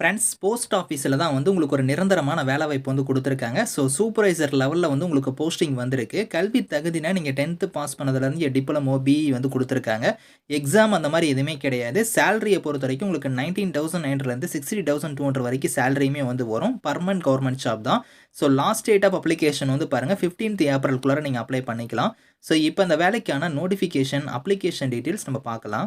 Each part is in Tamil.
ஃப்ரெண்ட்ஸ் போஸ்ட் ஆஃபீஸில் தான் வந்து உங்களுக்கு ஒரு நிரந்தரமான வேலை வாய்ப்பு வந்து கொடுத்துருக்காங்க. ஸோ சூப்பர்வைசர் லெவலில் வந்து உங்களுக்கு போஸ்டிங் வந்திருக்கு. கல்வி தகுதினா நீங்கள் டென்த்து பாஸ் பண்ணதுலேருந்து டிப்ளமோ பிஇ வந்து கொடுத்துருக்காங்க. எக்ஸாம் அந்த மாதிரி எதுவுமே கிடையாது. சேலரியை பொறுத்த வரைக்கும் உங்களுக்கு நைன்டீன் தௌசண்ட் நைன்லேருந்து சிக்ஸ்டி தௌசண்ட் டூ ஹண்ட்ரட் வரைக்கும் சேலரியுமே வந்து வரும். பர்மனன்ட் கவர்மெண்ட் ஜாப் தான். So last date of application வந்து பாருங்கள் ஃபிஃப்டீன்த் ஏப்ரல்குள்ளார நீங்கள் அப்ளை பண்ணிக்கலாம். ஸோ இப்போ அந்த வேலைக்கான நோட்டிஃபிகேஷன் அப்ளிகேஷன் டீட்டெயில்ஸ் நம்ம பார்க்கலாம்.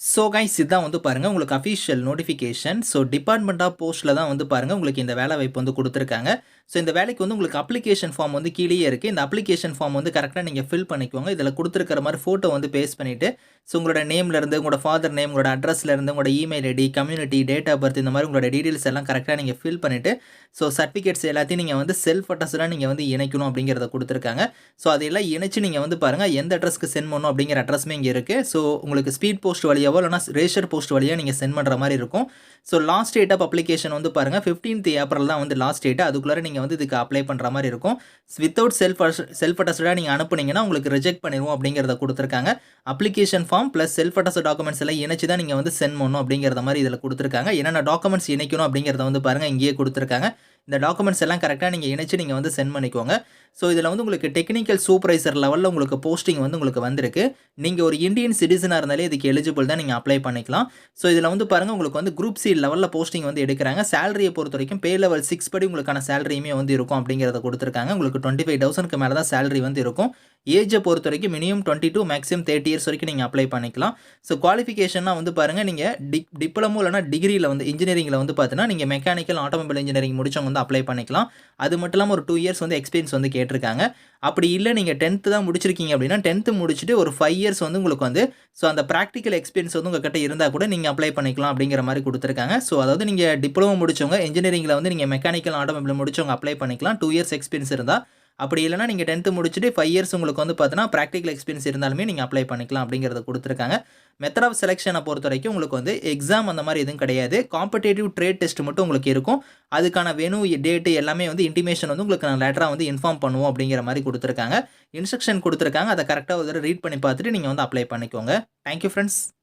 ஸோ கைஸ் இதுதான் வந்து பாருங்கள் உங்களுக்கு official notification so department of போஸ்ட்டில் தான் வந்து பாருங்கள் உங்களுக்கு இந்த வேலை வாய்ப்பு வந்து கொடுத்துருக்காங்க. ஸோ இந்த வேலைக்கு வந்து உங்களுக்கு அப்ளிகேஷன் ஃபார்ம் வந்து கீழே இருக்குது இந்த அப்ளிகேஷன் ஃபார்ம் வந்து கரெக்டாக நீங்கள் ஃபில் பண்ணிக்கோங்க. இதில் கொடுத்துருக்கிற மாதிரி ஃபோட்டோ வந்து பேஸ்ட் பண்ணிவிட்டு ஸோ உங்களோட நேம்லேருந்து உங்களோட ஃபாதர் நேம் உங்களோட அட்ரஸ்லேருந்து உங்களோட email ID community date of birth இந்த மாதிரி உங்களோட டீட்டெயில்ஸ் எல்லாம் கரெக்டாக நீங்கள் ஃபில் பண்ணிவிட்டு ஸோ சர்டிஃபிகேட்ஸ் எல்லாத்தையும் நீங்கள் வந்து செல்ஃப் அட்ரஸ்லாம் நீங்கள் வந்து இணைக்கணும் அப்படிங்கிறத கொடுத்துருக்காங்க. ஸோ அதையெல்லாம் இணைச்சு நீங்கள் வந்து பாருங்கள் எந்த அட்ரஸ்க்கு சென்ட் பண்ணணும் அப்படிங்கிற அட்ரஸுமே இங்கே இருக்குது ஸோ உங்களுக்கு ஸ்பீட் போஸ்ட் வழியாக இல்லைனா ரேஷர் போஸ்ட் வழியாக நீங்கள் சென்ட் பண்ணுற மாதிரி இருக்கும். So last date of application வந்து பாருங்கள் ஃபிஃப்டீன்த் ஏப்ரல் தான் வந்து லாஸ்ட் டேட்டு அதுக்குள்ளே நீங்கள் வந்து இதுக்கு அப்ளை பண்ணுற மாதிரி இருக்கும். வித்தவுட் செல்ஃப் செல்ஃப் அட்டஸ்டாக நீங்கள் அனுப்புனீங்கன்னா உங்களுக்கு ரிஜெக்ட் பண்ணிடுவோம் அப்படிங்கிறத கொடுத்துருக்காங்க. Application form plus self attest documents எல்லாம் இணைச்சு தான் நீங்கள் வந்து சென்ட் பண்ணணும் அப்படிங்கிறத மாதிரி இதில் கொடுத்துருக்காங்க. என்னென்ன டாக்குமெண்ட்ஸ் இணைக்கணும் அப்படிங்கிறத வந்து பாருங்கள் இங்கேயே கொடுத்துருக்காங்க. இந்த டாக்குமெண்ட்ஸ் எல்லாம் கரெக்டாக நீங்கள் இணைச்சு நீங்கள் வந்து சென்ட் பண்ணிக்கோங்க. ஸோ இதில் வந்து உங்களுக்கு டெக்னிக்கல் சூப்பர்வைசர் லெவலில் உங்களுக்கு போஸ்டிங் வந்து உங்களுக்கு வந்திருக்கு. நீங்கள் ஒரு இந்தியன் சிட்டிசனாக இருந்தாலே இதுக்கு எலிஜிபிள் தான் நீங்கள் அப்ளை பண்ணிக்கலாம். ஸோ இதில் வந்து பாருங்கள் உங்களுக்கு வந்து குரூப் சி லெவலில் போஸ்டிங் வந்து எடுக்கிறாங்க. சேலரியை பொறுத்த வரைக்கும் பே லெவல் சிக்ஸ் படி உங்களுக்கான சேலரியுமே வந்து இருக்கும் அப்படிங்கிறத கொடுத்துருக்காங்க. உங்களுக்கு டுவெண்ட்டி ஃபைவ் தௌசண்ட்க்கு மேலே தான் சேலரி வந்து இருக்கும். ஏஜை பொறுத்த வரைக்கும் minimum twenty two maximum thirty years வரைக்கும் நீங்கள் அப்ளை பண்ணிக்கலாம். ஸோ குவாலிஃபிகேஷன்னா வந்து பாருங்கள் நீங்கள் டி டிப்ளமோ இல்லைனா டிகிரியில் வந்து இன்ஜினியரிங்கில் வந்து பார்த்தீங்கன்னா நீங்கள் மெக்கானிக்கல் ஆட்டோமொபைல் இன்ஜினியரிங் முடிச்சவங்க வந்து அப்ளை பண்ணிக்கலாம். அது மட்டும் இல்லாமல் ஒரு டூ இயர்ஸ் வந்து எக்ஸ்பீரியன்ஸ் வந்து கேட்டிருக்காங்க. அப்படி இல்லை நீங்கள் டென்த்து தான் முடிச்சிருக்கீங்க அப்படின்னா டென்த்து முடிச்சுட்டு ஒரு ஃபைவ் இயர்ஸ் வந்து உங்களுக்கு வந்து ஸோ அந்த ப்ராக்டிக்கல் எக்ஸ்பீரியன்ஸ் வந்து உங்கள்கிட்ட இருந்தால் கூட நீங்கள் அப்ளை பண்ணிக்கலாம் அப்படிங்கிற மாதிரி கொடுத்துருக்காங்க. ஸோ அதாவது நீங்கள் டிப்ளமோ முடிச்சவங்க இன்ஜினியரிங்கில் வந்து நீங்கள் மெக்கானிக்கல் ஆட்டோமொபைல் முடிச்சவங்க அப்ளை பண்ணிக்கலாம். டூ இயர்ஸ் எக்ஸ்பீரியன்ஸ் இருந்தால் அப்படி இல்லைனா நீங்கள் டென்த்து முடிச்சுட்டு ஃபைவ் இயர்ஸ் உங்களுக்கு வந்து பார்த்தீங்கன்னா ப்ராக்டிக்கல் எக்ஸ்பீரியன்ஸ் இருந்தாலுமே நீங்கள் அப்ளை பண்ணிக்கலாம் அப்படிங்கிறத கொடுத்துருக்காங்க. மெத்தட் ஆஃப் செலெக்ஷனை பொறுத்த வரைக்கும் உங்களுக்கு வந்து எக்ஸாம் அந்த மாதிரி எதுவும் கிடையாது. காம்படேட்டிவ் ட்ரேட் டெஸ்ட் மட்டும் உங்களுக்கு இருக்கும். அதுக்கான வெனு டேட்டு எல்லாமே வந்து இன்டிமேஷன் வந்து உங்களுக்கு நான் லெட்டராக வந்து இன்ஃபார்ம் பண்ணுவோம் அப்படிங்கிற மாதிரி கொடுத்துருக்காங்க. இன்ஸ்ட்ரக்ஷன் கொடுத்துருக்காங்க. அதை கரெக்டாக ஒரு ரீட் பண்ணி பார்த்துட்டு நீங்கள் வந்து அப்ளை பண்ணிக்கோங்க. Thank you friends